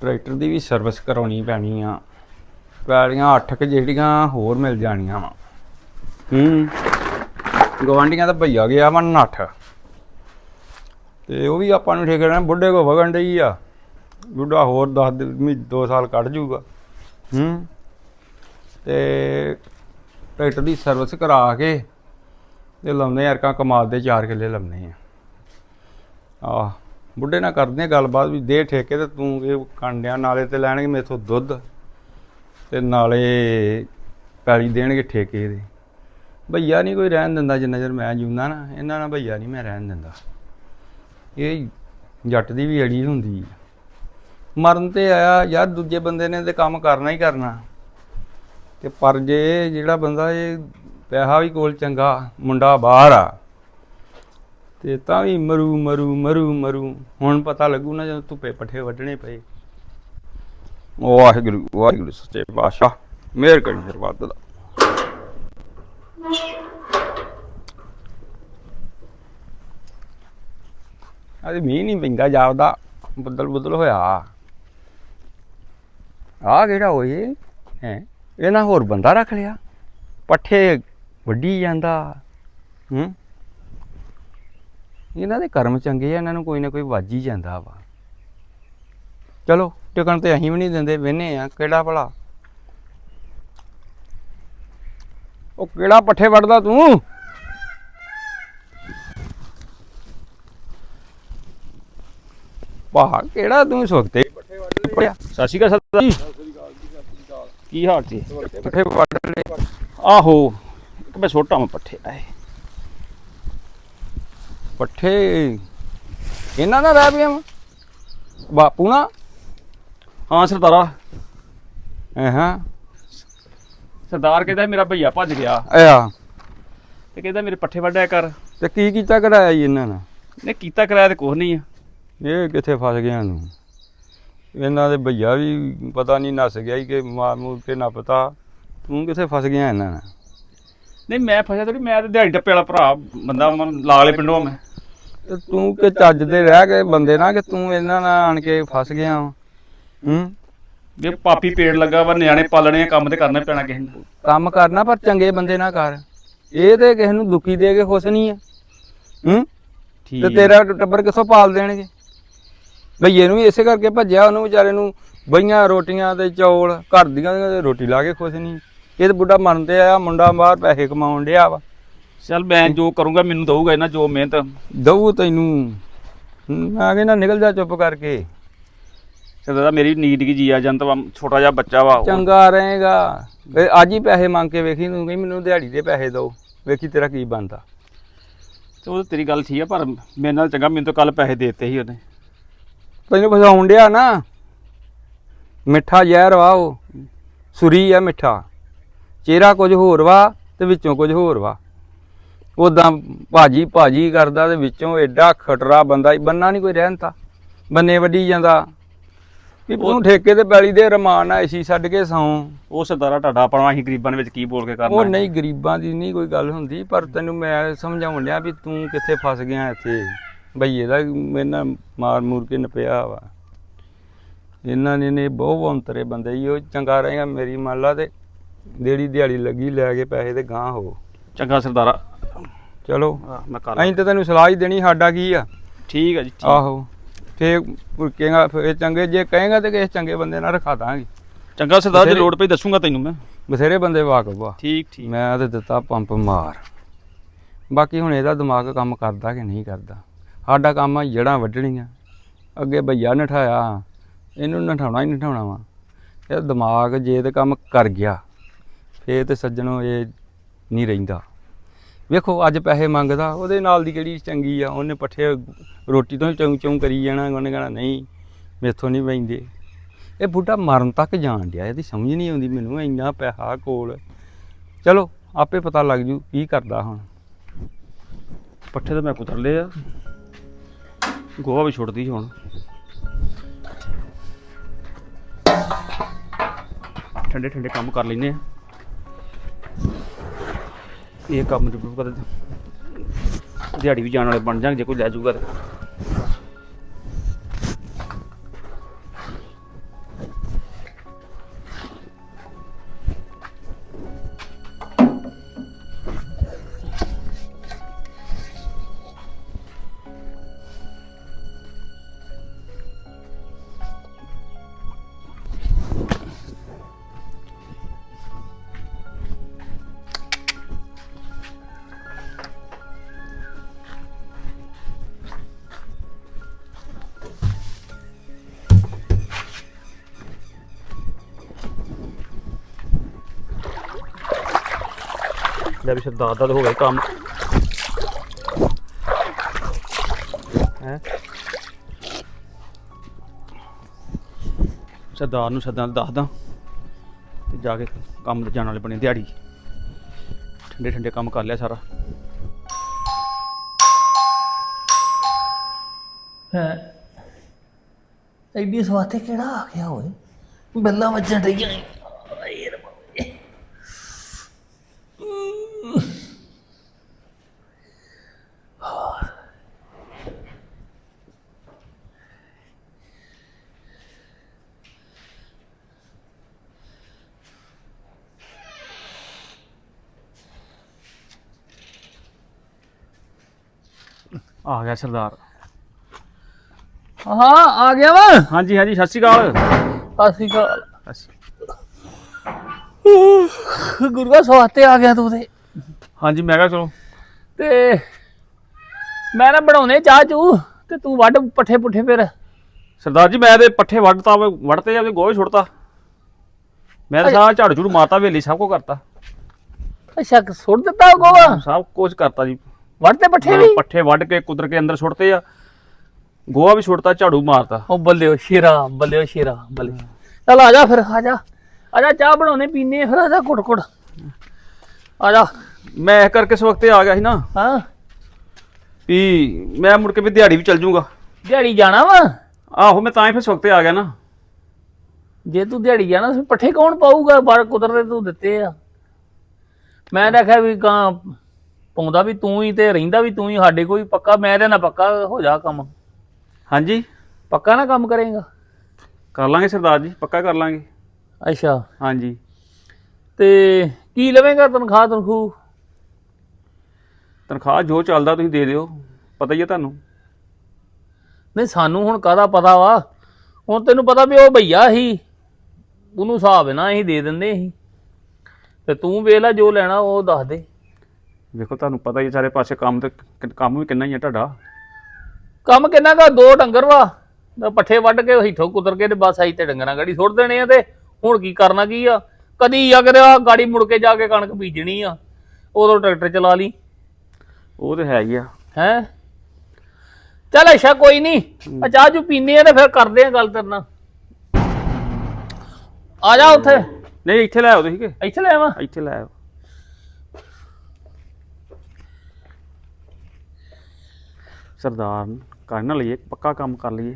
Tractor ਦੀ ਵੀ service ਕਰਾਉਣੀ ਪੈਣੀ ਆ। ਪੈਲੀਆਂ 8 ਕ ਜਿਹੜੀਆਂ ਹੋਰ ਮਿਲ ਜਾਣੀਆਂ ਵਾ। ਹੂੰ। ਗਵਾਂਡੀਆਂ ਦਾ ਭਈਆ ਗਿਆ ਵਾ ਨੱਠ। ਤੇ ਉਹ ਵੀ ਆਪਾਂ ਨੂੰ ਠੇਕੇ ਨਾਲ ਬੁੱਢੇ ਕੋ ਵਗਣ ਡਈ ਆ। ਬੁੱਢਾ ਹੋਰ 10 ਮੀ 2 ਸਾਲ ਕੱਢ ਜੂਗਾ। ਹੂੰ। ਤੇ ਟਰੈਕਟਰ ਦੀ ਸਰਵਿਸ ਕਰਾ ਕੇ ਤੇ ਲਾਉਂਦੇ ਯਾਰ ਕਾ ਕਮਾਲ ਦੇ 4 ਕਿੱਲੇ ਲਾਉਂਦੇ ਆ। ਆਹ। ਬੁੱਢੇ ਨਾਲ ਕਰਦੇ ਆ ਗੱਲਬਾਤ ਵੀ ਦੇ ਠੇਕੇ ਤੇ ਤੂੰ ਇਹ ਕੰਡਿਆਂ ਨਾਲੇ ਤੇ ਲੈਣਗੇ ਮੇਥੋਂ ਦੁੱਧ ਤੇ ਨਾਲੇ ਪੈਲੀ ਦੇਣਗੇ ਠੇਕੇ ਦੇ। ਭਈਆ ਨਹੀਂ ਕੋਈ ਰਹਿਣ ਦਿੰਦਾ ਜਿੰਨਾ ਚਿਰ ਮੈਂ ਜਿਉਂਦਾ ਨਾ, ਇਹਨਾਂ ਨਾਲ ਭਈਆ ਨਹੀਂ ਮੈਂ ਰਹਿਣ ਦਿੰਦਾ। ਇਹ ਜੱਟ ਦੀ ਵੀ ਅੜੀ ਹੁੰਦੀ ਆ। ਮਰਨ ਤੇ ਆਇਆ ਯਾਰ ਦੂਜੇ ਬੰਦੇ ਨੇ ਤੇ ਕੰਮ ਕਰਨਾ ਹੀ ਕਰਨਾ। ਤੇ ਪਰ ਜੇ ਜਿਹੜਾ ਬੰਦਾ ਇਹ ਪੈਸਾ ਵੀ ਕੋਲ ਚੰਗਾ, ਮੁੰਡਾ ਬਾਹਰ ਆ ਤੇ ਤਾਂ ਵੀ ਮਰੂ ਮਰੂ ਮਰੂ ਮਰੂ। ਹੁਣ ਪਤਾ ਲੱਗੂ ਨਾ ਜਦੋਂ ਧੁੱਪੇ ਪੱਠੇ ਵੱਢਣੇ ਪਏ। ਵਾਹਿਗੁਰੂ ਵਾਹਿਗੁਰੂ, ਸੱਚੇ ਪਾਤਸ਼ਾਹ, ਮਿਹਰ ਕਰੀ ਸਰਬੱਤ ਦਾ। ਅਰੇ ਮੀਂਹ ਨਹੀਂ ਪੈਂਦਾ ਜਾਪਦਾ, ਬੱਦਲ ਬੱਦਲ ਹੋਇਆ। ਆ ਕਿਹੜਾ ਹੋਏ ਹੈ? ਇਹਨਾਂ ਹੋਰ ਬੰਦਾ ਰੱਖ ਲਿਆ। ਪੱਠੇ ਵੱਢੀ ਜਾਂਦਾ। ਹੂੰ? ਇਹਨਾਂ ਦੇ ਕਰਮ ਚੰਗੇ ਆ ਇਹਨਾਂ ਨੂੰ ਕੋਈ ਨਾ ਕੋਈ ਵੱਜ ਹੀ ਜਾਂਦਾ ਵਾ। ਚਲੋ ਟਿਕਣ ਤੇ ਅਸੀਂ ਵੀ ਨਹੀਂ ਦਿੰਦੇ ਵੇਨੇ ਆ ਕਿਹੜਾ ਭਲਾ? ਉਹ ਕਿਹੜਾ ਪੱਠੇ ਵੱਢਦਾ ਤੂੰ? ਪਾ ਕਿਹੜਾ ਤੂੰ ਸੁਖਤੇ ਪੱਠੇ ਵੱਢ ਲਿਆ ਸਤਿ ਸ਼੍ਰੀ ਅਕਾਲ ਸਰਦਾਰ ਜੀ। ਕੀ ਹਾਲ ਜੀ? ਪੱਠੇ ਵੱਢ ਲਏ। ਆਹੋ ਇੱਕ ਮੈਂ ਛੋਟਾ ਮੈਂ ਪੱਠੇ ਆਏ। ਪੱਠੇ। ਇਹਨਾਂ ਦਾ ਰਹਿ ਪਿਆ ਵਾਂ? ਬਾਪੂ ਨਾ। ਹਾਂ ਸਰਦਾਰਾ। ਐ ਹਾਂ। ਸਰਦਾਰ ਕਹਿੰਦਾ ਮੇਰਾ ਭਈਆ ਭੱਜ ਗਿਆ। ਆਇਆ। ਤੇ ਕਹਿੰਦਾ ਮੇਰੇ ਪੱਠੇ ਵੱਢਿਆ ਕਰ। ਤੇ ਕੀ ਕੀਤਾ ਕਰਾਇਆ ਜੀ ਇਹਨਾਂ ਨਾਲ ਨੇ ਕੀਤਾ ਕਰਾਇਆ ਤੇ ਕੁਛ ਨਹੀਂ ਆ। ਇਹ ਕਿੱਥੇ ਫਸ ਗਿਆ ਨੂੰ ਇਹਨਾਂ ਦੇ ਭਈਆ ਵੀ ਪਤਾ ਨਹੀਂ ਨਸ ਗਿਆ ਹੀ ਕਿ ਮਾਰ ਮੂਰ ਕੇ ਨਾ ਪਤਾ। ਤੂੰ ਕਿੱਥੇ ਫਸ ਗਿਆ ਇਹਨਾਂ ਨਾਲ? ਨਹੀਂ ਮੈਂ ਫਸਿਆ ਥੋੜੀ ਮੈਂ ਤੇ ਦਿਹਾੜੀ ਟੱਪੇ ਵਾਲਾ ਭਰਾ ਬੰਦਾ ਮੈਂ ਲਾਗਲੇ ਪਿੰਡੋਂ ਆ ਮੈਂ। ਤੇ ਤੂੰ ਕਿ ਚੱਜ ਦੇ ਰਹਿ ਕੇ ਬੰਦੇ ਨਾ ਕਿ ਤੂੰ ਇਹਨਾਂ ਨਾਲ ਆਣ ਕੇ ਫਸ ਗਿਆ ਵਾਂ। ਹੂੰ? ਵੀ ਪਾਪੀ ਪੇੜ ਲੱਗਾ ਵਾ ਨਿਆਣੇ ਪਾਲਣੇ ਆ ਕੰਮ ਤੇ ਕਰਨਾ ਪੈਣਾ ਕਿਸੇ ਨੂੰ। ਕੰਮ ਕਰਨਾ ਪਰ ਚੰਗੇ ਬੰਦੇ ਨਾ ਕਰ। ਇਹ ਤੇ ਕਿਸੇ ਨੂੰ ਦੁਖੀ ਦੇ ਕੇ ਖੁਸ਼ ਨਹੀਂ ਆ। ਹੂੰ? ਠੀਕ। ਤੇ ਤੇਰਾ ਟੱਬਰ ਕਿੱਥੋਂ ਪਾਲ ਦੇਣਗੇ? ਭਈਏ ਨੂੰ ਵੀ ਇਸੇ ਕਰਕੇ ਭੱਜਿਆ ਉਹਨੂੰ ਵਿਚਾਰੇ ਨੂੰ ਬਈਆਂ ਰੋਟੀਆਂ ਤੇ ਚੌਲ ਘਰ ਦੀਆਂ ਤੇ ਰੋਟੀ ਲਾ ਕੇ ਖੁਸ਼ ਨਹੀਂ। ਇਹ ਤੇ ਬੁੱਢਾ ਤੇ ਆਇਆ ਮੁੰਡਾ ਬਾਹਰ ਪੈਸੇ ਕਮਾਉਣ ਡਿਆ ਵਾ। ਚੱਲ ਮੈਂ ਜੋ ਕਰੂੰਗਾ ਮੈਨੂੰ ਦਊਗਾ ਇਹਨਾਂ ਜੋ ਮਿਹਨਤ। ਦਊ ਤੈਨੂੰ। ਮੈਂ ਕਹਿੰਦਾ ਨਿਕਲ ਜਾ ਚੁੱਪ ਕਰਕੇ। ਸਰਦਾਰਾ ਮੇਰੀ ਨੀਡ ਕੀ ਜੀ ਆ ਜੰਤ ਵਾ ਛੋਟਾ ਜਿਹਾ ਬੱਚਾ ਵਾ ਚੰਗਾ ਰਹੇਗਾ। ਫਿਰ ਅੱਜ ਹੀ ਪੈਸੇ ਮੰਗ ਕੇ ਵੇਖੀ ਤੂੰ ਕਹੀਂ ਮੈਨੂੰ ਦਿਹਾੜੀ ਦੇ ਪੈਸੇ ਦਿਓ ਵੇਖੀ ਤੇਰਾ ਕੀ ਬਣਦਾ। ਤੇ ਉਹ ਤਾਂ ਤੇਰੀ ਗੱਲ ਠੀਕ ਆ ਪਰ ਮੇਰੇ ਨਾਲ ਚੰਗਾ ਮੈਨੂੰ ਤਾਂ ਕੱਲ ਪੈਸੇ ਦੇ ਦਿੱਤੇ ਸੀ ਉਹਨੇ। ਤੈਨੂੰ ਫਸਾਉਣ ਡਿਆ ਨਾ। ਮਿੱਠਾ ਜ਼ਹਿਰ ਵਾ ਉਹ। ਸੁਰੀ ਆ ਮਿੱਠਾ। ਚਿਹਰਾ ਕੁਝ ਹੋਰ ਵਾ ਤੇ ਵਿੱਚੋਂ ਕੁਝ ਹੋਰ ਵਾ। ਉਦਾਂ ਭਾਜੀ ਭਾਜੀ ਕਰਦਾ ਤੇ ਵਿੱਚੋਂ ਐਡਾ ਖਟਰਾ ਬੰਦਾ ਬੰਨਾ ਨਹੀਂ ਕੋਈ ਰਹਿੰਦਾ ਬੰਨੇ ਵੱਢੀ ਜਾਂਦਾ। ਵੀ ਤੂੰ ਠੇਕੇ ਤੇ ਪੈਲੀ ਦੇ ਰਮਾਨ ਨਾਲ ਏਸੀ ਛੱਡ ਕੇ ਸੌਂ। ਉਹ ਸਰਦਾਰਾ ਟਾਡਾ ਆਪਣਾ ਅਸੀਂ ਗਰੀਬਾਂ ਦੇ ਵਿੱਚ ਕੀ ਬੋਲ ਕੇ ਕਰਨਾ ਉਹ ਹੈ? ਨਹੀਂ ਗਰੀਬਾਂ ਦੀ ਨਹੀਂ ਕੋਈ ਗੱਲ ਹੁੰਦੀ ਪਰ ਤੈਨੂੰ ਮੈਂ ਸਮਝਾਉਣ ਡਿਆ ਵੀ ਤੂੰ ਕਿੱਥੇ ਫਸ ਗਿਆ ਇੱਥੇ। ਭਈਏ ਦਾ ਮੇਰੇ ਨਾਲ ਮਾਰ ਮੂਰ ਕੇ ਨਪਿਆ ਵਾ। ਇਹਨਾਂ ਨੇ ਨੇ ਬਹੁਤ ਅੰਤਰੇ ਬੰਦੇ ਹੀ ਉਹ ਚੰਗਾ ਰਹੇਗਾ ਮੇਰੀ ਮੰਨ ਲਾ ਤੇ। ਜਿਹੜੀ ਦਿਹਾੜੀ ਲੱਗੀ ਲੈ ਕੇ ਪੈਸੇ ਤੇ ਗਾਂ ਹੋ। ਚੰਗਾ ਸਰਦਾਰਾ। ਚਲੋ ਆਹ, ਮੈਂ ਕਰ ਅਸੀਂ ਤਾਂ ਤੈਨੂੰ ਸਲਾਹ ਹੀ ਦੇਣੀ ਸਾਡਾ ਕੀ ਆ? ਠੀਕ ਹੈ ਜੀ ਠੀਕ। ਆਹੋ ਫੇਰ ਪੁਰਕੇਗਾ ਫੇਰ ਚੰਗੇ ਜੇ ਕਹੇਗਾ ਤੇ ਕਿਸੇ ਚੰਗੇ ਬੰਦੇ ਨਾਲ ਰਖਾ ਦਾਂਗੇ। ਚੰਗਾ ਸਰਦਾਰ ਜੇ ਬਥੇਰੇ- ਲੋੜ ਪਈ ਦੱਸੂਗਾ ਤੈਨੂੰ ਮੈਂ। ਬਥੇਰੇ ਬੰਦੇ ਵਾਕਫ ਆ ਠੀਕ ਠੀਕ। ਮੈਂ ਤੇ ਦਿੱਤਾ ਪੰਪ ਮਾਰ। ਬਾਕੀ ਹੁਣ ਇਹਦਾ ਦਿਮਾਗ ਕੰਮ ਕਰਦਾ ਕਿ ਨਹੀਂ ਕਰਦਾ? ਸਾਡਾ ਕੰਮ ਆ ਜੜਾਂ ਵੱਢਣੀਆਂ। ਅੱਗੇ ਭਈਆ ਨਠਾਇਆ ਇਹਨੂੰ ਨਠਾਉਣਾ ਹੀ ਨਠਾਉਣਾ ਵਾ। ਇਹ ਦਿਮਾਗ ਜੇ ਤੇ ਕੰਮ ਕਰ ਗਿਆ। ਫੇਰ ਤੇ ਸੱਜਣੋ, ਇਹ ਨਹੀਂ ਰਹਿੰਦਾ। ਵੇਖੋ, ਅੱਜ ਪੈਸੇ ਮੰਗਦਾ, ਉਹਦੇ ਨਾਲ ਦੀ ਕਿਹੜੀ ਚੰਗੀ ਆ? ਉਹਨੇ ਪੱਠੇ, ਰੋਟੀ ਤੋਂ ਚੌਂ ਚੌਂ ਕਰੀ ਜਾਣਾ, ਉਹਨੇ ਕਹਣਾ, ਨਹੀਂ, ਮੇਥੋਂ ਨਹੀਂ ਪੈਂਦੇ ਇਹ ਬੁੱਢਾ ਮਰਨ ਤੱਕ ਜਾਣ ਡਿਆ, ਇਹਦੀ ਸਮਝ ਨਹੀਂ ਆਉਂਦੀ ਮੈਨੂੰ, ਇੰਨਾ ਪੈਸਾ ਕੋਲ। ਚਲੋ, ਆਪੇ ਪਤਾ ਲੱਗ ਜੂ ਕੀ ਕਰਦਾ ਹੁਣ। ਪੱਠੇ ਤਾਂ ਮੈਂ ਕੁਤਰ ਲਏ ਆ। ਗੋਹਾ ਵੀ ਛੁੱਟਦੀ ਹੁਣ। ਠੰਡੇ ਠੰਡੇ ਕੰਮ ਕਰ ਲੈਨੇ ਆ। ਇਹ ਕੰਮ ਜ਼ਰੂਰ ਕਰ ਦਿਹਾੜੀ ਵੀ ਜਾਣ ਵਾਲੇ ਬਣ ਜਾਣਗੇ, ਜੇ ਕੋਈ ਲੈ ਜਾਊਗਾ ਤਾਂ। ਲੈ ਵੀ ਸਰਦਾਰ ਦਾ ਹੋ ਗਿਆ ਕੰਮ। ਹੈ? ਸਰਦਾਰ ਨੂੰ ਸੱਦਾਂ ਦੱਸਦਾ ਤੇ ਜਾ ਕੇ ਕੰਮ ਤੇ ਜਾਣ ਵਾਲੇ ਬਣੇ ਦਿਹਾੜੀ। ਠੰਡੇ ਠੰਡੇ ਕੰਮ ਕਰ ਲਿਆ ਸਾਰਾ। ਹੈ? ਐਡੀ ਸਵਾਤੇ ਕਿਹੜਾ ਆ ਗਿਆ ਓਏ? ਬੱਲਾ ਵੱਜਣ ਰਹੀਆਂ ਆਏ ਰੱਬਾ ਓਏ। ਆ ਗਿਆ ਸਰਦਾਰ। ਹਾਂ ਆ ਗਿਆ ਵਾ? ਹਾਂਜੀ ਹਾਂਜੀ ਸਤਿ ਸ਼੍ਰੀ ਅਕਾਲ। ਅਸੀਂ ਕਾ ਸਤਿ ਸ਼੍ਰੀ- ਗੁਰੂਆ ਸਵਾਤੇ ਆ ਗਿਆ ਤੂੰ ਤੇ। ਹਾਂਜੀ ਮੈਂ ਕਿਹਾ ਚਲੋ। ਤੇ ਮੈਂ ਨਾ ਬਣਾਉਣੇ ਚਾਹ ਚੂ ਤੇ ਤੂੰ ਵੱਢ ਪੱਠੇ ਪੁੱਠੇ ਫਿਰ। ਸਰਦਾਰ ਜੀ ਮੈਂ ਤੇ ਪੱਠੇ ਵੱਢਤਾ ਵਾ- ਵੱਢਤੇ ਤੇ ਗੋਹੇ ਛੁੱਟਤਾ ਮੈਂ ਤਾਂ ਸਾਰਾ ਝਾੜੂ ਝੂੜੂ ਮਾਰਤਾ ਵੇਲੀ ਸਭ ਕੁਝ ਕਰਤਾ। ਅੱਛਾ ਸੁੱਟ ਦਿੱਤਾ ਗੋਵਾ ਸਭ ਕੁਝ ਕਰਤਾ ਜੀ। ਵੱਢਦੇ ਪੱਠੇ ਵੀ? ਪੱਠੇ ਵੱਢ ਕੇ ਕੁਦਰ ਕੇ ਅੰਦਰ ਸੁੱਟਤੇ ਆ। ਗੋਹਾ ਵੀ ਛੁੱਟਤਾ ਝਾੜੂ ਮਾਰਤਾ। ਉਹ ਬੱਲਿਓ ਸ਼ੇਰਾ ਬੱਲਿਓ ਸ਼ੇਰਾ ਬੱਲੇ ਚਲ ਆ ਜਾ ਫਿਰ ਆ ਜਾ। ਆ ਜਾ ਚਾਹ ਬਣਾਉਣੇ ਪੀਨੇ ਫਿਰ ਆ ਜਾ ਘੁੱਟ ਘੁੱਟ ਆ ਜਾ। ਮੈਂ ਇਹ ਕਰਕੇ ਇਸ ਵਕਤੇ ਆ ਗਿਆ ਸੀ ਨਾ ਹਾਂ। ਵੀ ਮੈਂ ਮੁੜ ਕੇ ਵੀ ਦਿਹਾੜੀ ਵੀ ਚੱਲ ਜੂਗਾ। ਦਿਹਾੜੀ ਜਾਣਾ ਵਾ? ਆਹੋ ਮੈਂ ਤਾਂ ਹੀ ਫਿਰ ਇਸ ਵਕਤੇ ਆ ਗਿਆ ਨਾ। ਜੇ ਤੂੰ ਦਿਹਾੜੀ ਜਾਣਾ ਫਿਰ ਪੱਠੇ ਕੌਣ ਪਾਊਗਾ? ਬਾਹਰ ਕੁਦਰਤੇ ਤੂੰ ਦਿੱਤੇ ਆ। ਮੈਂ ਤਾਂ ਆਖਿਆ ਵੀ ਕਾਂ ਪਾਉਂਦਾ ਵੀ ਤੂੰ ਹੀ ਤੇ ਰਹਿੰਦਾ ਵੀ ਤੂੰ ਹੀ ਸਾਡੇ ਕੋਈ ਪੱਕਾ ਮੈਂ ਤੇ ਨਾ ਪੱਕਾ ਹੋ ਜਾ ਕੰਮ। ਹਾਂਜੀ। ਪੱਕਾ ਨਾ ਕੰਮ ਕਰੇਗਾ? ਕਰ ਲਾਂਗੇ ਸਰਦਾਰ ਜੀ ਪੱਕਾ ਕਰ ਲਾਂਗੇ। ਅੱਛਾ। ਹਾਂਜੀ। ਤੇ ਕੀ ਲਵੇਂਗਾ ਤਨਖਾਹ ਤਨਖੂ ਤਨਖਾਹ ਜੋ ਚੱਲਦਾ ਤੁਸੀਂ ਦੇ ਦਿਓ ਪਤਾ ਹੀ ਹੈ ਤੁਹਾਨੂੰ। ਨਹੀਂ ਸਾਨੂੰ ਹੁਣ ਕਾਹਦਾ ਪਤਾ ਵਾ? ਹੁਣ ਤੈਨੂੰ ਪਤਾ ਵੀ ਉਹ ਭਈਆ ਸੀ ਉਹਨੂੰ ਹਿਸਾਬ ਨਾਲ ਅਸੀਂ ਦੇ ਦਿੰਦੇ ਸੀ। ਤੇ ਤੂੰ ਵੇਖ ਲੈ ਜੋ ਲੈਣਾ ਉਹ ਦੱਸ ਦੇ। ਵੇਖੋ ਤੁਹਾਨੂੰ ਪਤਾ ਹੀ ਹੈ ਸਾਰੇ ਪਾਸੇ ਕੰਮ ਤੇ ਕੰਮ ਵੀ ਕਿੰਨਾ ਹੀ ਹੈ ਤੁਹਾਡਾ। ਕੰਮ ਕਿੰਨਾ ਕਾ ਦੋ ਡੰਗਰ ਵਾ। ਤੇ ਪੱਠੇ ਵੱਢ ਕੇ ਹਿੱਥੋਂ ਕੁਤਰ ਕੇ ਤੇ ਬਸ ਆਈ ਤੇ ਡੰਗਰਾਂ ਗਾੜੀ ਸੁੱਟ ਦੇਣੇ ਆ ਤੇ ਹੁਣ ਕੀ ਕਰਨਾ ਕੀ ਆ? ਕਦੀ ਅਗਰ ਆ ਗਾੜੀ ਮੁੜ ਕੇ ਜਾ ਕੇ ਕਣਕ ਬੀਜਣੀ ਆ। ਉਦੋਂ ਟਰੈਕਟਰ ਚਲਾ ਲਈ। ਉਹ ਤੇ ਹੈ ਹੀ ਆ। ਹੈ? ਚੱਲ ਅੱਛਾ ਕੋਈ ਨਹੀਂ ਆ ਚਾਹ ਚੂ ਪੀਨੇ ਆ ਤੇ ਫਿਰ ਕਰਦੇ ਆ ਗੱਲ ਤੇਰੇ ਨਾਲ। ਆ ਜਾ ਉੱਥੇ। ਨਹੀਂ ਇੱਥੇ ਲੈ ਆਓ ਤੁਸੀਂ ਕਿ? ਇੱਥੇ ਲੈ ਆਵਾਂ? ਇੱਥੇ ਲੈ ਆਓ। ਸਰਦਾਰ ਕਰ ਨਾ ਲਈਏ, ਪੱਕਾ ਕੰਮ ਕਰ ਲਈਏ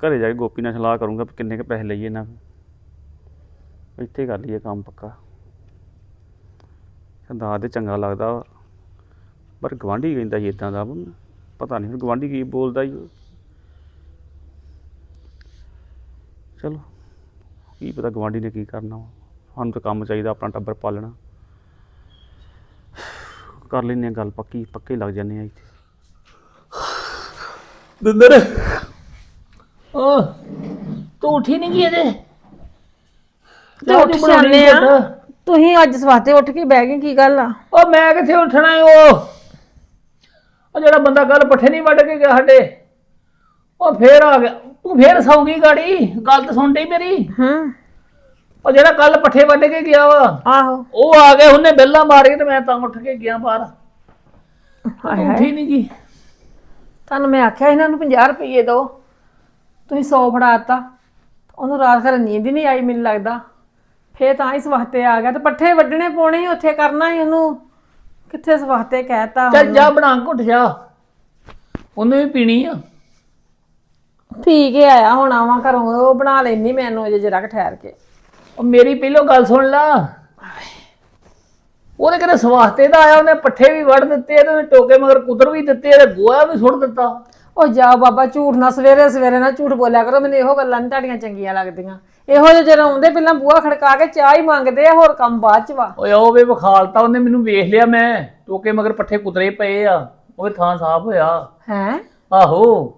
ਘਰੇ ਜਾ ਕੇ ਗੋਪੀ ਨਾਲ ਸਲਾਹ ਕਰੂੰਗਾ ਵੀ ਕਿੰਨੇ ਕ ਪੈਸੇ ਲਈਏ ਇਹਨਾਂ ਕੋਲ। ਇੱਥੇ ਕਰ ਲਈਏ ਕੰਮ ਪੱਕਾ ਸਰਦਾਰ ਦੇ ਚੰਗਾ ਲੱਗਦਾ ਵਾ। ਪਰ ਗਵਾਂਢੀ ਕਹਿੰਦਾ ਸੀ ਇਦਾਂ ਦਾ ਪਤਾ ਨਹੀਂ ਗਵਾਂਢੀ ਕੀ ਬੋਲਦਾ ਜੀ ਚਲੋ, ਕੀ ਪਤਾ ਗਵਾਂਢੀ ਨੇ ਕੀ ਕਰਨਾ ਸਾਨੂੰ ਤਾਂ ਕੰਮ ਚਾਹੀਦਾ ਆਪਣਾ ਟੱਬਰ ਪਾਲਣਾ ਕਰ ਲੈਂਦੇ ਹਾਂ ਗੱਲ ਪੱਕੀ ਪੱਕੇ ਲੱਗ ਜਾਂਦੇ ਆ ਇੱਥੇ। ਦਿੰਦਰ ਓ ਤੂੰ ਉੱਠੀ ਨਹੀਂ ਗਈ ਅਜੇ? ਤੇ ਉੱਠ ਜਾਂਦੇ ਆ। ਤੁਸੀਂ ਅੱਜ ਸਵਾਤੇ ਉੱਠ ਕੇ ਬਹਿ ਗਏ ਕੀ ਗੱਲ ਆ? ਓ ਮੈਂ ਕਿੱਥੇ ਉੱਠਣਾ ਏ ਉਹ? ਉਹ ਜਿਹੜਾ ਬੰਦਾ ਕੱਲ ਪੱਠੇ ਨਹੀਂ ਵੱਢ ਕੇ ਗਿਆ ਸਾਡੇ। ਉਹ ਫੇਰ ਆ ਗਿਆ। ਤੂੰ ਫੇਰ ਸੌਂ ਗਈ ਗਾੜੀ? ਗੱਲ ਤਾਂ ਸੁਣ ਡਈ ਮੇਰੀ। ਹੂੰ। ਉਹ ਜਿਹੜਾ ਕੱਲ ਪੱਠੇ ਵੱਢ ਕੇ ਗਿਆ ਵਾ ਆਹੋ। ਉਹ ਆ ਗਏ ਉਹਨੇ ਬੈਲਾਂ ਮਾਰੀ ਤੇ ਮੈਂ ਤਾਂ ਉੱਠ ਕੇ ਗਿਆ ਬਾਹਰ। ਹਾਏ ਨਹੀਂ ਗਈ ਤੁਹਾਨੂੰ ਮੈਂ ਆਖਿਆ ਇਹਨਾਂ ਨੂੰ 50 ਰੁਪਏ ਦਿਓ। ਤੁਸੀਂ 100 ਫੜਾਤਾ ਉਹਨੂੰ ਰਾਤ ਘਰ ਨੀਂਦ ਹੀ ਨਹੀਂ ਆਈ ਮੈਨੂੰ ਲੱਗਦਾ। ਫੇਰ ਤਾਂ ਹੀ ਸਵਾਤੇ ਆ ਗਿਆ ਤੇ ਪੱਠੇ ਵੱਢਣੇ ਪਾਉਣੇ ਸੀ ਉੱਥੇ ਕਰਨਾ ਹੀ ਉਹਨੂੰ। ਕਿੱਥੇ ਸਵਾਤੇ ਕਹਿਤਾ ਚੱਲ ਜਾ ਬਣਾ ਘੁੱਟ ਜਾ। ਉਹਨੇ ਵੀ ਪੀਣੀ ਆ। ਪੀ ਕੇ ਆਇਆ ਹੁਣ ਆਵਾਂ ਘਰੋਂ। ਉਹ ਬਣਾ ਲੈਣੀ ਮੈਨੂੰ ਅਜੇ ਜਰਾ ਠਹਿਰ ਕੇ। ਉਹ ਮੇਰੀ ਪਹਿਲੋਂ ਗੱਲ ਸੁਣ ਲਾ। ਉਹਦੇ ਕਿਤੇ ਸਵਾਸਤੇ ਦਾ ਆਇਆ ਉਹਨੇ ਪੱਠੇ ਵੀ ਵੱਢ ਦਿੱਤੇ ਤੇ ਉਹਨੇ ਟੋਕੇ ਮਗਰ ਕੁਦਰ ਵੀ ਦਿੱਤੇ ਤੇ ਗੋਆ ਵੀ ਸੁੱਟ ਦਿੱਤਾ। ਉਹ ਜਾ ਬਾਬਾ ਝੂਠ ਨਾ ਸਵੇਰੇ ਸਵੇਰੇ ਨਾ ਝੂਠ ਬੋਲਿਆ ਕਰੋ ਮੈਨੂੰ ਇਹੋ ਗੱਲਾਂ ਨਹੀਂ ਤੁਹਾਡੀਆਂ ਚੰਗੀਆਂ ਲੱਗਦੀਆਂ। ਇਹੋ ਜਿਹੇ ਜਦੋਂ ਆਉਂਦੇ ਪਹਿਲਾਂ ਬੂਹਾ ਖੜਕਾ ਕੇ ਚਾਹ ਹੀ ਮੰਗਦੇ ਆ ਹੋਰ ਕੰਮ ਬਾਅਦ ਚ ਵਾ। ਓਏ ਉਹ ਵੇ ਵਿਖਾਲਤਾ ਉਹਨੇ ਮੈਨੂੰ ਵੇਖ ਲਿਆ ਮੈਂ ਟੋਕੇ ਮਗਰ ਪੱਠੇ ਕੁਤਰੇ ਪਏ ਆ ਉਹ ਥਾਂ ਸਾਫ਼ ਹੋਇਆ। ਹੈ? ਆਹੋ।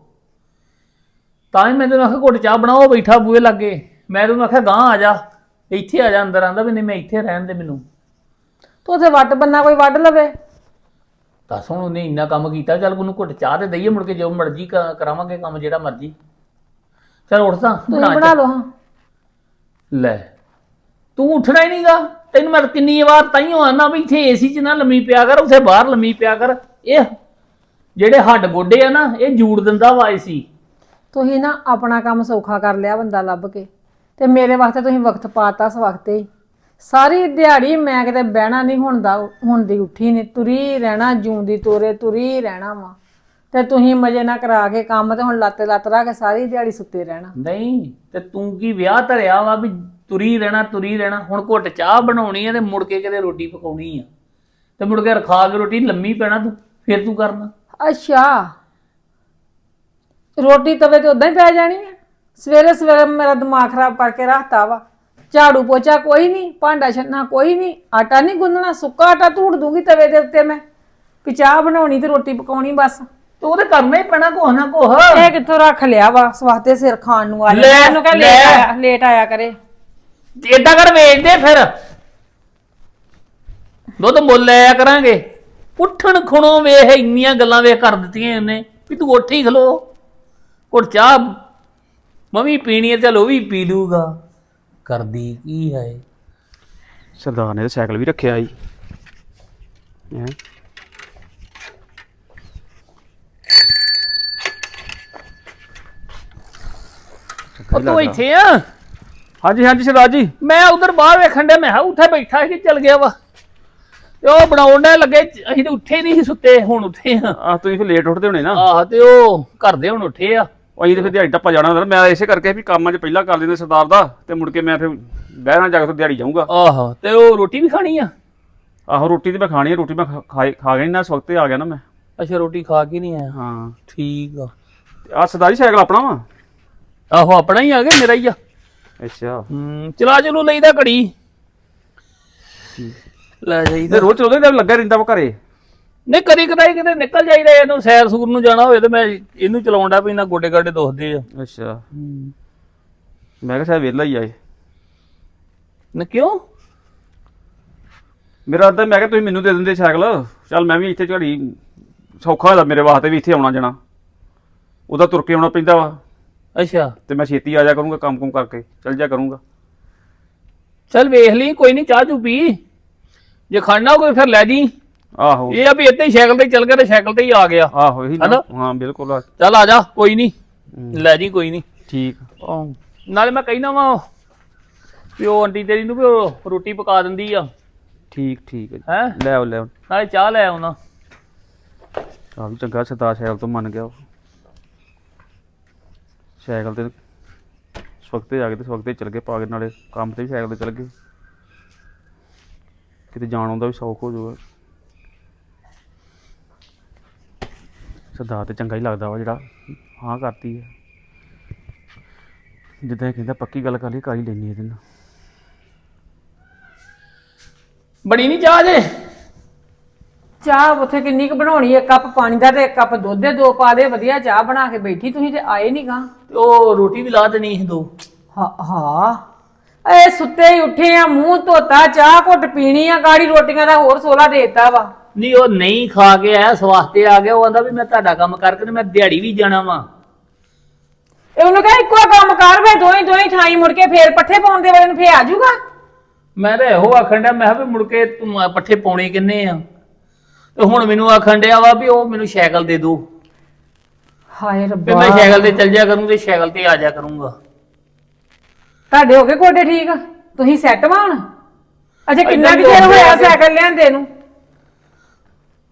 ਤਾਂ ਹੀ ਮੈਂ ਤੈਨੂੰ ਆਖਿਆ ਘੁੱਟ ਚਾਹ ਬਣਾਓ ਬੈਠਾ ਬੂਏ ਲੱਗੇ। ਮੈਂ ਤੈਨੂੰ ਆਖਿਆ ਗਾਂ ਆ ਜਾ। ਇੱਥੇ ਆ ਜਾ ਅੰਦਰ ਆਂਦਾ ਵੀ ਨਹੀਂ ਮੈਂ ਇੱਥੇ ਰਹਿਣ ਦੇ ਮੈਨੂੰ। ਤੂੰ ਉੱਥੇ ਵੱਟ ਬੰਨਾ ਕੋਈ ਵੱਢ ਲਵੇ। ਦੱਸ ਹੁਣ ਉਹਨੇ ਇੰਨਾ ਕੰਮ ਕੀਤਾ ਚੱਲ ਉਹਨੂੰ ਘੁੱਟ ਚਾਹ ਤੇ ਦਈਏ ਮੁੜ ਕੇ ਜੋ ਮਰਜ਼ੀ ਕ- ਕਰਾਵਾਂਗੇ ਕੰਮ ਜਿਹੜਾ ਮਰਜ਼ੀ। ਚਲ ਉੱਠ ਤਾਂ ਤੁਸੀਂ ਬਣਾ। ਲਓ ਹਾਂ। ਲੈ ਤੂੰ ਉੱਠਣਾ ਹੀ ਨਹੀਂਗਾ ਤੈਨੂੰ ਮੈਂ ਕਿੰਨੀ ਵਾਰ ਤਾਈਓ ਆਨਾ ਵੀ ਇੱਥੇ ਏਸੀ 'ਚ ਨਾ ਲੰਮੀ ਪਿਆ ਕਰ ਉੱਥੇ ਬਾਹਰ ਲੰਮੀ ਪਿਆ ਕਰ। ਇਹ ਜਿਹੜੇ ਹੱਡ ਗੋਡੇ ਆ ਨਾ ਇਹ ਜੂੜ ਦਿੰਦਾ ਵਾ ਏਸੀ। ਤੁਸੀਂ ਨਾ ਆਪਣਾ ਕੰਮ ਸੌਖਾ ਕਰ ਲਿਆ ਬੰਦਾ ਲੱਭ ਕੇ। ਤੇ ਮੇਰੇ ਵਾਸਤੇ ਤੁਸੀਂ ਵਕਤ ਪਾਤਾ ਇਸ ਵਕਤੇ ਹੀ। ਸਾਰੀ ਦਿਹਾੜੀ ਮੈਂ ਕਿਤੇ ਬਹਿਣਾ ਨਹੀਂ ਹੁੰਦਾ ਹੁਣ ਦੀ ਉੱਠੀ ਨੇ ਤੁਰੀ ਰਹਿਣਾ ਜੂੰਦੀ ਤੋਰੇ ਤੁਰੀ ਰਹਿਣਾ ਵਾ। ਤੇ ਤੁਸੀਂ ਮਜੇ ਨਾ ਕਰਾ ਕੇ ਕੰਮ ਤੇ ਹੁਣ ਲੱਤੇ ਲੱਤ ਰਾ ਕੇ ਸਾਰੀ ਦਿਹਾੜੀ ਸੁੱਤੇ ਰਹਿਣਾ। ਨਹੀਂ ਤੇ ਤੂੰ ਕੀ ਵਿਆਹ ਧਰਿਆ ਵਾ ਵੀ ਤੁਰੀ ਰਹਿਣਾ ਤੁਰੀ ਰਹਿਣਾ? ਹੁਣ ਘੁੱਟ ਚਾਹ ਬਣਾਉਣੀ ਆ ਤੇ ਮੁੜ ਕੇ ਕਿਤੇ ਰੋਟੀ ਪਕਾਉਣੀ ਆ। ਤੇ ਮੁੜ ਕੇ ਰਖਾ ਕੇ ਰੋਟੀ ਲੰਮੀ ਪੈਣਾ ਤੂੰ ਫਿਰ ਤੂੰ ਕਰਨਾ। ਅੱਛਾ। ਰੋਟੀ ਤਵੇ ਤੇ ਉਦਾਂ ਹੀ ਪੈ ਜਾਣੀ ਹੈ ਸਵੇਰੇ ਸਵੇਰੇ ਮੇਰਾ ਦਿਮਾਗ ਖਰਾਬ ਕਰਕੇ ਰੱਖਤਾ ਵਾ। ਝਾੜੂ ਪੋਚਾ ਕੋਈ ਨਹੀਂ ਭਾਂਡਾ ਛੰਨਾ ਕੋਈ ਨਹੀਂ ਆਟਾ ਨਹੀਂ ਗੁੰਨਣਾ ਸੁੱਕਾ ਆਟਾ ਧੂੜ ਦੂੰਗੀ ਤਵੇ ਦੇ ਉੱਤੇ ਮੈਂ। ਵੀ ਚਾਹ ਬਣਾਉਣੀ ਤੇ ਰੋਟੀ ਪਕਾਉਣੀ ਬਸ। ਤੇ ਉਹਦੇ ਕਰਨਾ ਹੀ ਪੈਣਾ ਕੋਹ ਨਾ ਕੋਹ ਇਹ ਕਿੱਥੋਂ ਰੱਖ ਲਿਆ ਵਾ? ਸਵਾਤੇ ਸਿਰ ਖਾਣ ਨੂੰ ਆ ਲੈ, ਇਹਨੂੰ ਕਹ ਲੇਟ ਲੈ। ਆਇਆ ਲੇਟ ਆਇਆ ਕਰੇ। ਏਦਾਂ ਕਰ ਵੇਚ ਦੇ ਫਿਰ। ਦੁੱਧ ਮੁੱਲ ਲਿਆ ਕਰਾਂਗੇ। ਉੱਠਣ ਖੁਣੋਂ ਵੇਖ ਇੰਨੀਆਂ ਗੱਲਾਂ ਵੇਖ ਕਰ ਦਿੱਤੀਆਂ ਇਹਨੇ ਵੀ ਤੂੰ ਉੱਠ ਹੀ ਖਲੋ। ਉੱਠ ਚਾਹ ਮਮੀ ਪੀਣੀ ਹੈ ਚਲ ਉਹ ਵੀ ਪੀ ਲੂਗਾ। ਕਰਦੀ ਕੀ ਹੈ ਸਰਦਾਰ ਨੇ ਤਾਂ ਸਾਈਕਲ ਵੀ ਰੱਖਿਆ ਸੀ। ਹੈਂ? ਉਹ ਤੂੰ ਇੱਥੇ ਆ? ਹਾਂਜੀ ਹਾਂਜੀ ਸਰਦਾਰ ਜੀ। ਮੈਂ ਉਧਰ ਬਾਹਰ ਵੇਖਣ ਡਿਆ ਮੈਂ ਕਿਹਾ ਉੱਥੇ ਬੈਠਾ ਸੀ ਚਲ ਗਿਆ ਵਾ। ਤੇ ਉਹ ਬਣਾਉਣ ਦੇ ਲੱਗੇ ਅਸੀਂ ਤਾਂ ਉੱਠੇ ਨਹੀਂ ਸੀ ਸੁੱਤੇ ਹੁਣ ਉੱਠੇ ਆ ਆ ਤੁਸੀਂ ਫਿਰ ਲੇਟ ਉੱਠਦੇ ਹੋਣੇ ਨਾ। ਆਹ ਤੇ ਉਹ ਘਰ ਦੇ ਹੁਣ ਉੱਠੇ ਆ। ਉਹ ਅਸੀਂ ਤੇ ਫਿਰ ਦਿਹਾੜੀ ਟੱਪਾ ਜਾਣਾ ਹੁੰਦਾ ਮੈਂ ਇਸੇ ਕਰਕੇ ਵੀ ਕੰਮਾਂ 'ਚ ਪਹਿਲਾਂ ਕਰ ਲੈਂਦੇ ਸਰਦਾਰ ਦਾ ਤੇ ਮੁੜ ਕੇ ਮੈਂ ਫਿਰ ਬਹਿਣਾ ਜਾ ਕੇ ਦਿਹਾੜੀ ਜਾਊਂਗਾ। ਆਹੋ ਤੇ ਉਹ ਰੋਟੀ ਵੀ ਖਾਣੀ ਆ? ਆਹੋ ਰੋਟੀ ਤੇ ਮੈਂ ਖਾਣੀ ਹੈ ਰੋਟੀ ਮੈਂ ਖਾ- ਖਾ ਖਾ ਗਈ ਨਾ ਇਸ ਵਕਤ ਤੇ ਆ ਗਿਆ ਨਾ ਮੈਂ। ਅੱਛਾ ਰੋਟੀ ਖਾ ਕੇ ਨਹੀਂ ਆਇਆ? ਹਾਂ। ਠੀਕ ਆ। ਆ ਸਰਦਾਰ ਸਾਈਕਲ ਆਪਣਾ ਵਾ? ਆਹੋ ਆਪਣਾ ਹੀ ਆ ਗਿਆ ਮੇਰਾ ਹੀ ਆ। ਅੱਛਾ। ਹੂੰ ਚਲਾ ਚਲੂ ਲਈਦਾ ਘੜੀ। ਲੈ ਤੇ ਜਾਈਦਾ ਰੋਜ਼ ਚਲਦੇ ਤੇ ਲੱਗਾ ਰਹਿੰਦਾ ਵਾ ਘਰੇ? ਨਹੀਂ ਕਦੀ ਕਦਾਈ ਕਿਤੇ ਨਿਕਲ ਜਾਈਦਾ ਇਹਨੂੰ ਸੈਰ ਸੂਰ ਨੂੰ ਜਾਣਾ ਹੋਵੇ ਤੇ ਮੈਂ ਇਹਨੂੰ ਚਲਾਉਂਦਾ ਵੀ ਨਾ ਗੋਡੇ ਗਾਡੇ ਦੁਖਦੇ ਆ। ਅੱਛਾ। ਮੈਂ ਕਿਹਾ ਸ਼ਾਇਦ ਵਿਹਲਾ ਹੀ ਆਏ ਨਾ ਕਿਉਂ? ਮੇਰਾ ਅੱਧਾ ਮੈਂ ਕਿਹਾ ਤੁਸੀਂ ਮੈਨੂੰ ਦੇ ਦਿੰਦੇ ਸਾਈਕਲ। ਚੱਲ ਮੈਂ ਵੀ ਇੱਥੇ ਝੜੀ ਸੌਖਾ ਹੁੰਦਾ ਮੇਰੇ ਵਾਸਤੇ ਵੀ ਇੱਥੇ ਆਉਣਾ ਜਾਣਾ। ਉਹਦਾ ਤੁਰ ਕੇ ਆਉਣਾ ਪੈਂਦਾ ਵਾ। ਅੱਛਾ। ਤੇ ਮੈਂ ਛੇਤੀ ਆ ਜਾ ਕਰੂੰਗਾ ਕੰਮ ਕੁਮ ਕਰਕੇ ਚੱਲ ਜਾ ਕਰੂੰਗਾ। ਚੱਲ ਵੇਖ ਲਈ ਕੋਈ ਨਹੀਂ ਚਾਹ ਚੂ ਪੀ। ਜੇ ਖਾਣਾ ਕੋਈ ਫਿਰ ਲੈ ਜੀ। ਆਹੋ। ਇਹ ਆ ਵੀ ਇੱਥੇ ਹੀ ਸਾਈਕਲ ਤੇ ਚੱਲ ਗਿਆ ਤੇ ਸਾਈਕਲ ਤੇ ਹੀ ਆ ਗਿਆ। ਆਹੋ ਇਹੀ ਨਾ। ਹੈਨਾ? ਹਾਂ ਬਿਲਕੁਲ ਚੱਲ ਆ ਜਾ ਕੋਈ ਨਹੀਂ ਲੈ ਜੀ ਕੋਈ ਨਹੀਂ ਠੀਕ। ਨਾਲੇ ਮੈਂ ਕਹਿਣਾ ਵਾ ਉਹ ਆਂਟੀ ਤੇਰੀ ਨੂੰ ਵੀ ਉਹ ਰੋਟੀ ਪਕਾ ਦਿੰਦੀ ਆ। ਠੀਕ ਠੀਕ ਹੈ ਜੀ। ਹੈ? ਲੈ ਆਓ ਲੈ ਆਓ। ਨਾਲੇ ਚਾਹ ਲੈ ਆਉਣਾ। ਆ ਵੀ ਚੰਗਾ ਸਰਦਾਰ ਸਾਈਕਲ ਤੋਂ ਮੰਨ ਗਿਆ ਉਹ। ਸਾਈਕਲ ਤੇ ਸਵਖਤੇ ਆ ਗਏ ਤੇ ਸਵਖਤੇ ਚਲ ਗਏ ਪਾ ਕੇ ਨਾਲੇ। ਕੰਮ ਤੇ ਵੀ ਸਾਈਕਲ ਤੇ ਚਲ ਗਏ। ਕਿਤੇ ਜਾਣ ਆਉਂਦਾ ਵੀ ਸੌਖ ਹੋ ਜਾਊਗਾ। ਸਰਦਾਰ ਤੇ ਚੰਗਾ ਹੀ ਲੱਗਦਾ ਵਾ ਜਿਹੜਾ ਹਾਂ ਕਰਤੀ ਹੈ ਜਿੱਦਾਂ ਇਹ ਕਹਿੰਦਾ ਪੱਕੀ ਗੱਲ ਕਰ ਲਈ ਕਰ ਹੀ ਲੈਣੀ ਇਹਦੇ ਨਾਲ। ਬੜੀ ਨਹੀਂ ਚਾਹ ਜੇ? ਚਾਹ ਉੱਥੇ ਕਿੰਨੀ ਕੁ ਬਣਾਉਣੀ ਇੱਕ ਕੱਪ ਪਾਣੀ ਦਾ ਤੇ ਇੱਕ ਕੱਪ ਦੁੱਧ ਦੇ ਦੋ ਪਾ ਦੇ ਵਧੀਆ ਚਾਹ ਬਣਾ ਕੇ ਬੈਠੀ ਤੁਸੀਂ ਤੇ ਆਏ ਨਹੀਂ ਗਾ ਤੇ ਉਹ ਰੋਟੀ ਵੀ ਲਾ ਦੇਣੀ ਸੀ ਦੋ। ਹਾਂ ਹਾਂ। ਏ ਸੁੱਤੇ ਹੀ ਉੱਠੇ ਆ ਮੂੰਹ ਧੋਤਾ ਚਾਹ ਘੁੱਟ ਪੀਣੀ ਆ ਗਾੜੀ ਰੋਟੀਆਂ ਦਾ ਹੋਰ ਸੋਲਾ ਦੇਤਾ ਵਾ। ਨਹੀਂ ਉਹ ਨਹੀਂ ਖਾ ਕੇ ਆਇਆ ਸਵਾਸਤੇ ਆ ਗਿਆ। ਉਹ ਆਂਦਾ ਵੀ ਮੈਂ ਤੁਹਾਡਾ ਕੰਮ ਕਰਕੇ ਤੇ ਮੈਂ ਦਿਹਾੜੀ ਵੀ ਜਾਣਾ ਵਾਂ। ਇਹ ਉਹਨੂੰ ਕਹੇ ਇੱਕੋ ਕੰਮ ਕਰ ਵੇ ਦੋਈ ਦੋਈ ਥਾਈ ਮੁੜ ਕੇ ਫੇਰ ਪੱਠੇ ਪਾਉਣ ਦੇ ਵੇਲੇ ਨੂੰ ਫੇਰ ਆ ਜਾਊਗਾ। ਮੈਂ ਤਾਂ ਇਹੋ ਆਖਣ ਡਿਆ ਮੈਂ ਕਿਹਾ ਵੀ ਮੁੜ ਕੇ ਤੂੰ ਪੱਠੇ ਪਾਉਣੇ ਕਿੰਨੇ ਆ? ਤੇ ਹੁਣ ਮੈਨੂੰ ਆਖਣ ਡਿਆ ਵਾ ਵੀ ਉਹ ਮੈਨੂੰ ਸਾਈਕਲ ਦੇ ਦੋ। ਹਾਏ ਵੀ ਰੱਬਾ ਮੈਂ ਸਾਈਕਲ ਤੇ ਚੱਲ ਜਾ ਕਰੂੰ ਤੇ ਸਾਈਕਲ ਤੇ ਆ ਜਾ ਕਰੂੰਗਾ। ਤੁਹਾਡੇ ਹੋ ਗਏ ਗੋਡੇ ਠੀਕ? ਤੁਸੀਂ ਸੈੱਟ ਵਾਣ ਅਜੇ ਕਿੰਨਾ ਕੁ ਚਿਰ ਹੋਇਆ ਸਾਈਕਲ ਲਿਆਂਦੇ ਨੂੰ?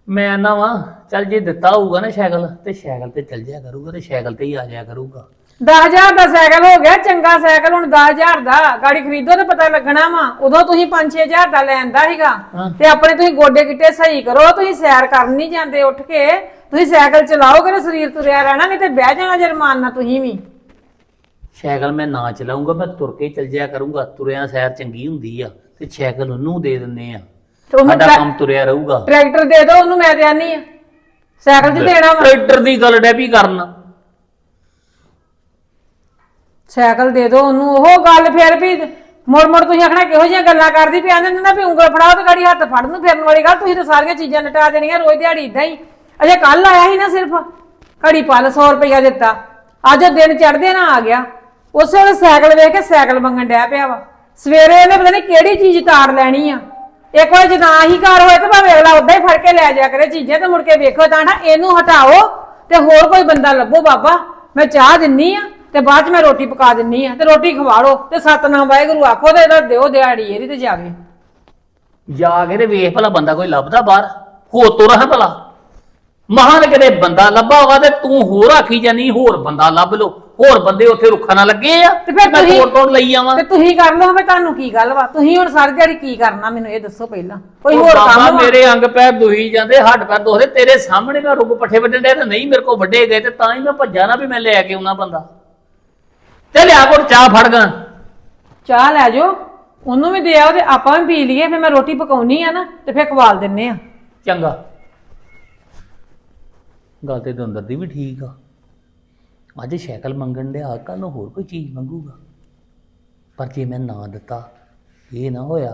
ਮੈਂ ਨਾ ਵਾ। ਚੱਲ ਜੇ ਦਿੱਤਾ ਹੋਊਗਾ ਨਾ ਸਾਈਕਲ ਤੇ ਸਾਈਕਲ ਤੇ ਚੱਲ ਜਾ ਕਰੂਗਾ ਤੇ ਸਾਈਕਲ ਤੇ ਹੀ ਆ ਜਾ ਕਰੂਗਾ। 10000 ਦਾ ਸਾਈਕਲ ਹੋ ਗਿਆ ਚੰਗਾ ਸਾਈਕਲ ਹੁਣ 10000 ਦਾ। ਗਾੜੀ ਖਰੀਦੋ ਤੇ ਪਤਾ ਲੱਗਣਾ ਵਾ। ਉਦੋਂ ਤੁਸੀਂ 5-6000 ਦਾ ਲੈਂਦਾ ਸੀਗਾ। ਹਾਂ। ਤੇ ਆਪਣੇ ਤੁਸੀਂ ਗੋਡੇ ਗਿੱਟੇ ਸਹੀ ਕਰੋ ਤੁਸੀਂ ਸੈਰ ਕਰਨ ਨਹੀਂ ਜਾਂਦੇ ਉੱਠ ਕੇ। ਤੁਸੀਂ ਸਾਈਕਲ ਚਲਾਓਗੇ ਤਾਂ ਸਰੀਰ ਤੁਰਿਆ ਰਹਿਣਾ ਨਹੀਂ ਤੇ ਬਹਿ ਜਾਣਾ ਜਰਮਾਨਾ ਤੁਸੀਂ ਵੀ। ਸਾਈਕਲ ਮੈਂ ਨਾ ਚਲਾਉਂਗਾ ਮੈਂ ਤੁਰ ਕੇ ਚੱਲ ਜਾਇਆ ਕਰੂੰਗਾ। ਤੁਰਿਆ ਸੈਰ ਚੰਗੀ ਹੁੰਦੀ ਆ ਤੇ ਸਾਈਕਲ ਉਹਨੂੰ ਦੇ ਦਿੰਨੇ ਆ। ਤੇ ਉਹਨੂੰ ਸਾਡਾ ਟਰੈ- ਕੰਮ ਤੁਰਿਆ ਰਹੂਗਾ। ਟਰੈਕਟਰ ਦੇ ਦਿਓ ਉਹਨੂੰ ਮੈਂ ਤੇ ਆ। ਸਾਈਕਲ 'ਚ ਦੇਣਾ ਵਾ। ਟਰੈਕਟਰ ਦੀ ਗੱਲ ਡੈਪੀ ਕਰਨ। ਸਾਈਕਲ ਦੇ ਦਿਓ ਉਹਨੂੰ ਉਹ ਗੱਲ ਫੇਰ ਵੀ ਮੁੜ ਮੁੜ ਤੁਸੀਂ ਆਖਣਾ ਕਿਹੋ ਜਿਹੀਆਂ ਗੱਲਾਂ ਕਰਦੀ ਪਿਆ ਨੇ ਨਾ ਵੀ ਉਂਗਲ ਫੜਾਓ ਤੇ ਗਾੜੀ ਹੱਥ ਫੜਨ ਨੂੰ ਫਿਰਨ ਵਾਲੀ ਗੱਲ ਤੁਸੀਂ ਤਾਂ ਸਾਰੀਆਂ ਚੀਜ਼ਾਂ ਨਟਾ ਦੇਣੀਆਂ ਰੋਜ਼ ਦਿਹਾੜੀ ਇਦਾਂ ਹੀ। ਅਜੇ ਕੱਲ ਆਇਆ ਸੀ ਨਾ ਸਿਰਫ ਘੜੀ ਪਾ 100 ਰੁਪਇਆ ਦਿੱਤਾ। ਅੱਜ ਉਹ ਦਿਨ ਚੜਦੇ ਨਾ ਆ ਗਿਆ। ਉਸੇ ਵੇਲੇ ਸਾਈਕਲ ਵੇਖ ਕੇ ਸਾਈਕਲ ਮੰਗਣ ਡਿਆ ਪਿਆ ਵਾ। ਸਵੇਰੇ ਇਹਨੇ ਪਤਾ ਨਹੀਂ ਕਿਹੜੀ ਚੀਜ਼ ਤਾਰ ਲੈਣੀ ਆ। ਇੱਕ ਵਾਰ ਜੇ ਨਾ ਘਰ ਹੋਏ ਤਾਂ ਭਾਵੇਂ ਅਗਲਾ ਉਦਾਂ ਹੀ ਫੜ ਕੇ ਲੈ ਜਾ ਕਰੇ ਚੀਜ਼ਾਂ ਤੇ ਮੁੜ ਕੇ ਵੇਖੋ ਤਾਂ ਨਾ, ਇਹਨੂੰ ਹਟਾਓ ਤੇ ਹੋਰ ਕੋਈ ਬੰਦਾ ਲੱਭੋ ਬਾਬਾ। ਮੈਂ ਚਾਹ ਦਿੰਨੀ ਆ ਤੇ ਬਾਅਦ ਚ ਮੈਂ ਰੋਟੀ ਪਕਾ ਦਿੰਨੀ ਆ ਤੇ ਰੋਟੀ ਖਵਾੜੋ ਤੇ ਸਤਨਾਮ ਵਾਹਿਗੁਰੂ ਆਖੋ ਤੇ ਇਹਦਾ ਦਿਓ ਦਿਹਾੜੀ ਇਹਦੀ ਤੇ ਜਾਵੇ ਜਾ ਕੇ ਤੇ ਵੇਖ ਭਲਾ ਬੰਦਾ ਕੋਈ ਲੱਭਦਾ ਬਾਹਰ ਹੋ ਤੁਰ ਹੈ ਭਲਾ। ਮਹਾਨ ਕਿਤੇ ਬੰਦਾ ਲੱਭਾ ਵਾ ਤੇ ਤੂੰ ਹੋਰ ਆਖੀ ਜਾਨੀ, ਹੋਰ ਬੰਦਾ ਲੱਭ ਲੋ ਹੋਰ ਬੰਦੇ ਉੱਥੇ ਰੁੱਖਾਂ ਨਾਲ ਲੱਗੇ ਆ ਤੇ ਫਿਰ ਮੈਂ ਤੁਸੀਂ- ਤੋੜ ਤੋੜ ਲਈ ਆਵਾਂ। ਤੇ ਤੁਸੀਂ ਕਰ ਲਓ ਮੈਂ ਤੁਹਾਨੂੰ ਕੀ ਗੱਲ ਵਾ? ਤੁਸੀਂ ਹੁਣ ਸਾਰੀ ਦਿਹਾੜੀ ਕੀ ਕਰਨਾ ਮੈਨੂੰ ਇਹ ਦੱਸੋ ਪਹਿਲਾਂ। ਕੋਈ ਹੋਰ ਬਾਬਾ ਕੰਮ ਵਾ? ਮੇਰੇ ਅੰਗ ਪੈਰ ਦੁਹੀ ਜਾਂਦੇ ਹੱਡ ਪੈਰ ਦੁਖਦੇ ਤੇਰੇ ਸਾਹਮਣੇ ਮੈਂ ਰੁੱਗ ਪੱਠੇ ਵੱਢਣ ਡਿਆ ਤੇ ਨਹੀਂ ਮੇਰੇ ਕੋਲ ਵੱਡੇ ਗਏ ਤੇ ਤਾਂ ਹੀ ਮੈਂ ਭੱਜਾ ਨਾ ਵੀ ਮੈਂ ਲੈ ਕੇ ਆਉਣਾ ਬੰਦਾ। ਤੇ ਲਿਆ ਕੋਲ ਚਾਹ ਫੜ ਗਾ। ਚਾਹ ਲੈ ਜਾਓ। ਉਹਨੂੰ ਵੀ ਦੇ ਆਓ ਤੇ ਆਪਾਂ ਵੀ ਪੀ ਲਈਏ ਫਿਰ ਮੈਂ ਰੋਟੀ ਪਕਾਉਣੀ ਆ ਨਾ ਤੇ ਫਿਰ ਖਵਾਲ ਦਿੰਨੇ ਆ। ਚੰਗਾ। ਗੱਲ ਤੇ ਦੰਦਰ ਦੀ ਵੀ ਠੀਕ ਆ। ਅੱਜ ਸ਼ੈਕਲ ਮੰਗਣ ਡਿਆ ਕੱਲ ਨੂੰ ਹੋਰ ਕੋਈ ਚੀਜ਼ ਮੰਗੂਗਾ। ਪਰ ਜੇ ਮੈਂ ਨਾ ਦਿੱਤਾ, ਇਹ ਨਾ ਹੋਇਆ,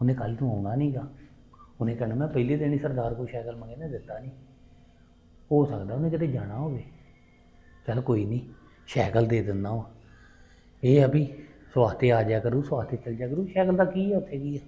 ਉਹਨੇ ਕੱਲ ਨੂੰ ਆਉਣਾ ਨਹੀਂਗਾ ਉਹਨੇ ਕਹਿਣਾ, ਮੈਂ ਪਹਿਲੇ ਦਿਨ ਹੀ ਸਰਦਾਰ ਕੋਲ ਸ਼ੈਕਲ ਮੰਗੇ ਨੇ ਦਿੱਤਾ ਨਹੀਂ ਹੋ ਸਕਦਾ ਉਹਨੇ ਕਿਤੇ ਜਾਣਾ ਹੋਵੇ। ਚੱਲ ਕੋਈ ਨਹੀਂ ਸ਼ੈਕਲ ਦੇ ਦਿੰਦਾ ਵਾ। ਇਹ ਆ ਵੀ ਸਵਾਤੇ ਆ ਜਾ ਕਰੂ ਸਵਾਤੇ ਚੱਲ ਜਾ ਕਰੂ। ਸ਼ੈਕਲ ਦਾ ਕੀ ਆ, ਉੱਥੇ ਕੀ ਆ?